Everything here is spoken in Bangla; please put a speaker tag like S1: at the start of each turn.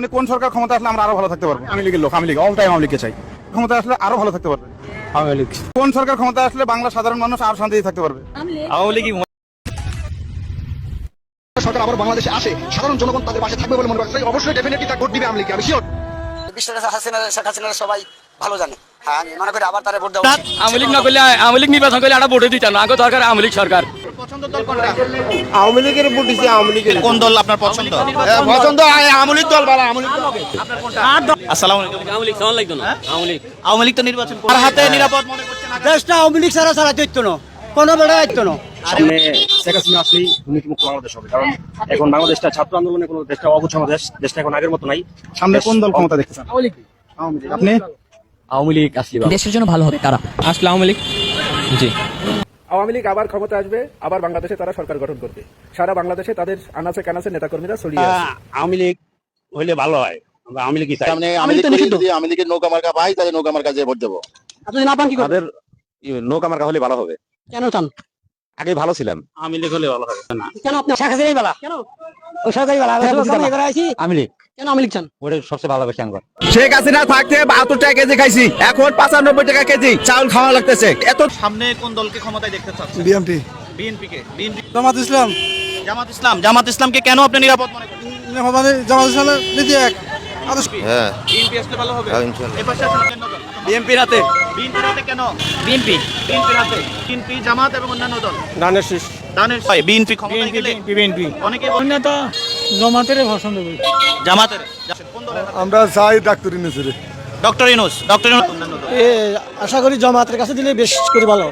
S1: মানে কোন সরকার ক্ষমতা আসলে আমরা আরও ভালো থাকতে পারব? আমি লীগের লোক আমি লীগ অল টাইম আমি লীগকে চাই। ক্ষমতা আসলে আরও ভালো থাকতে পারবে।
S2: আওয়ামী লীগ
S1: কোন সরকার ক্ষমতা আসলে বাংলা সাধারণ মানুষ আর শান্তিতে থাকতে পারবে?
S2: আওয়ামী লীগই
S3: সরকার আবার বাংলাদেশে আসে সাধারণ জনগণ তাদের পাশে থাকবে বলে মনে করছে। অবশ্যই ডেফিনেটলি তার ভোট দিবে আমি আমি শিওর
S4: হাসিনা শেখ হাসিনা সবাই ভালো জানে। হ্যাঁ মনে করি আবার তারা ভোট দেওয়া
S5: আওয়ামী লীগ না করলে আওয়ামী লীগ নির্বাচন করলে আমরা ভোটে দিতাম। না আগে দরকার আওয়ামী লীগ সরকার।
S2: আওয়ামী লীগের ভোট দিছি আওয়ামী লীগের।
S6: কোন দল আপনার পছন্দ?
S2: পছন্দ। আওয়ামী লীগ দল ভালো আওয়ামী লীগ
S6: আসসালামু আলাইকুম।
S5: আওয়ামী লীগ লাগতো না আওয়ামী লীগ।
S6: আওয়ামী লীগ তো নির্বাচন করে হাতে নিরাপদ মনে করছেন
S7: দেশটা আওয়ামী লীগ ছাড়া চৈত্য না কোনো বেড়া চৈত্য না
S8: সামনে শেখ হাসিনা আসলেই দুর্নীতিমুক্ত বাংলাদেশ হবে। কারণ এখন বাংলাদেশটা ছাত্র আন্দোলনে কোনো দেশটা অগুচ্ছন্ন দেশ দেশটা এখন আগের মতো নাই।
S1: সামনে কোন দল ক্ষমতা দেখতে চান? আওয়ামী লীগ। আপনি?
S5: আওয়ামী লীগ। আসলে দেশের জন্য ভালো হবে। কারা? আসলে আওয়ামী লীগ? জি।
S9: আওয়ামী লীগ আবার ক্ষমতা আসবে আবার বাংলাদেশে তারা সরকার গঠন করবে। সারা বাংলাদেশে তাদের আনাচে কানাচে নেতাকর্মীরা ছড়িয়ে আছে।
S8: আওয়ামী লীগ হইলে ভালো হয়। আওয়ামী
S6: সামনে আমি লীগ যদি আমি লীগের নৌকা মার্কা পাই তাহলে নৌকা মার্কা যে ভোট দেবো।
S7: আপনি না পান কি
S8: তাদের নৌকা মার্কা হলে ভালো হবে।
S7: কেন চান?
S8: আগে ভালো ছিলাম। আওয়ামী লীগ হলে ভালো হবে। না।
S7: কেন আপনি শেখ হাসিনাই বালা? কেন? ওই সরকারি বালা। এবার আইছি।
S8: আওয়ামী লীগ।
S7: কেন আওয়ামী লীগ চান?
S8: ওটা সবচেয়ে ভালো বেশি
S2: শেখ হাসিনা থাকতে বাহাত্তর টাকা কেজি খাইছি এখন পাঁচানব্বই টাকা কেজি চাউল খাওয়া লাগতেছে। এত
S6: সামনে কোন দলকে ক্ষমতায় দেখতে চাচ্ছেন?
S1: BMP
S6: BNP. কে বিএনপি।
S1: জামাত ইসলাম।
S6: জামাত ইসলাম জামাত ইসলামকে কেন আপনি নিরাপদ মনে করেন?
S1: জামাত ইসলামের নীতি এক
S6: বিএনপি। আসলে ভালো হবে? এই পাশে আছেন অন্যান্য দল?
S5: বিএনপি রাতে
S6: বিএনপি রাতে কেন?
S5: বিএনপি।
S6: বিএনপি রাতে বিএনপি জামাত এবং অন্যান্য দল?
S2: ধানের শীষ।
S6: দানের বিএনপি ক্ষমতায় গেলে
S2: বিএনপি
S6: অনেকে বলেন
S7: তো জমাতের পছন্দ করি
S6: জামাতের। কোন দলের
S1: আমরা চাই ডাক্তার নেছে
S6: ডক্টর ইনুস ডক্টর
S7: এ আশা করি জমাতের কাছে দিলে বেশ করে ভালো